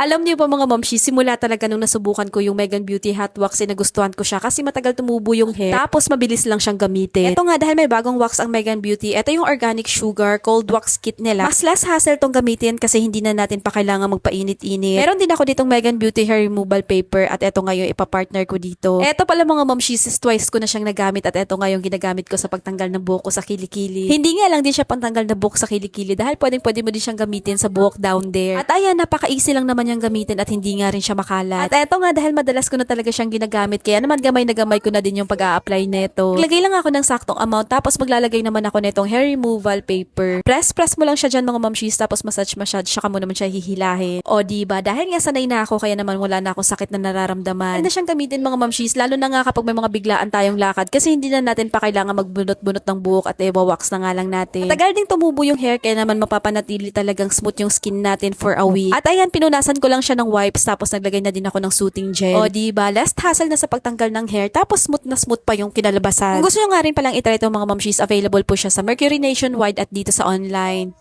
Alam niyo ba mga mamshi, simula talaga nung nasubukan ko yung Megan Beauty Hot Wax, eh, nagustuhan ko siya kasi matagal tumubo yung hair. Tapos mabilis lang siyang gamitin. Ito nga dahil may bagong wax ang Megan Beauty, ito yung organic sugar cold wax kit nila. Mas less hassle tong gamitin kasi hindi na natin pa kailangan magpainit-init. Meron din ako ditong Megan Beauty hair removal paper at ito nga yung ipapartner ko dito. Ito pala mga mamshis, is twice ko na siyang nagamit at ito nga yung ginagamit ko sa pagtanggal ng buhok ko sa kilikili. Hindi nga lang din siya pantanggal ng buhok sa kilikili dahil pwedeng pwede mo din siyang gamitin sa buhok down there. At ayan, napaka-easy lang naman yung gamitin at hindi nga rin siya makalat. At eto nga dahil madalas ko na talaga siyang ginagamit kaya naman gamay na gamay ko na din yung pag-a-apply neto. Maglagay lang ako ng saktong amount tapos maglalagay naman ako netong hair removal paper. Press press mo lang siya dyan mga mamshis tapos massage massage saka mo naman siya hihilahin. O di ba dahil nga sanay na ako kaya naman wala na akong sakit na nararamdaman. Ganda siyang gamitin mga mamshis lalo na nga kapag may mga biglaan tayong lakad kasi hindi na natin pa kailangan magbunot-bunot ng buhok at ewa-wax na nga lang natin. Matagal ding tumubo yung hair kaya naman mapapanatili talagang smooth yung skin natin for a week. At ayan, pinunasan ko lang siya ng wipes tapos naglagay na din ako ng soothing gel. O di ba less hassle na sa pagtanggal ng hair tapos smooth na smooth pa yung kinalabasan. Kung gusto nyo nga rin palang itry itong mga mamshis, available po siya sa Mercury Nationwide at dito sa online.